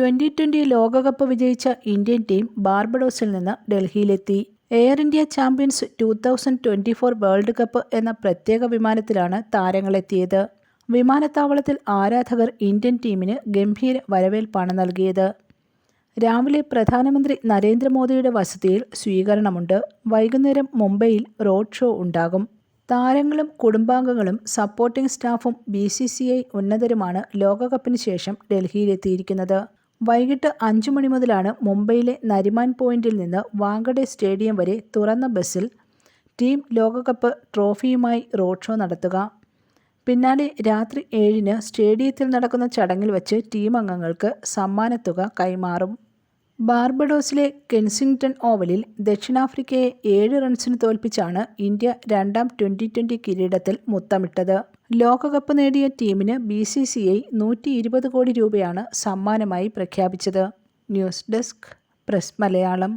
Twenty twenty ലോകകപ്പ് വിജയിച്ച Indian team ബാർബഡോസിൽ നിന്ന് ഡൽഹിയിലെത്തി. Air India champions two thousand twenty four world cup എന്ന പ്രത്യേക വിമാനത്തിലാണ് താരങ്ങളെത്തിയത്. വിമാനത്താവളത്തിൽ ആരാധകർ ഇന്ത്യൻ ടീമിന് ഗംഭീര വരവേൽപ്പാണ് നൽകിയത്. രാവിലെ പ്രധാനമന്ത്രി നരേന്ദ്രമോദിയുടെ വസതിയിൽ സ്വീകരണമുണ്ട്. വൈകുന്നേരം മുംബൈയിൽ റോഡ് ഷോ ഉണ്ടാകും. താരങ്ങളും കുടുംബാംഗങ്ങളും സപ്പോർട്ടിംഗ് സ്റ്റാഫും ബി സി സി ഐ ഉന്നതരുമാണ് ലോകകപ്പിന് ശേഷം ഡൽഹിയിലെത്തിയിരിക്കുന്നത്. വൈകിട്ട് അഞ്ചു മണി മുതലാണ് മുംബൈയിലെ നരിമാൻ പോയിന്റിൽ നിന്ന് വാങ്കഡെ സ്റ്റേഡിയം വരെ തുറന്ന ബസ്സിൽ ടീം ലോകകപ്പ് ട്രോഫിയുമായി റോഡ് ഷോ നടത്തുക. പിന്നാലെ രാത്രി ഏഴിന് സ്റ്റേഡിയത്തിൽ നടക്കുന്ന ചടങ്ങിൽ വച്ച് ടീം അംഗങ്ങൾക്ക് സമ്മാനത്തുക കൈമാറും. ബാർബഡോസിലെ കെൻസിംഗ്ടൺ ഓവലിൽ ദക്ഷിണാഫ്രിക്കയെ ഏഴ് റൺസിന് തോൽപ്പിച്ചാണ് ഇന്ത്യ രണ്ടാം ട്വന്റി ട്വന്റി കിരീടത്തിൽ മുത്തമിട്ടത്. ലോകകപ്പ് നേടിയ ടീമിന് ബി സി സി ഐ നൂറ്റി ഇരുപത് കോടി രൂപയാണ് സമ്മാനമായി പ്രഖ്യാപിച്ചത്. News desk press Malayalam.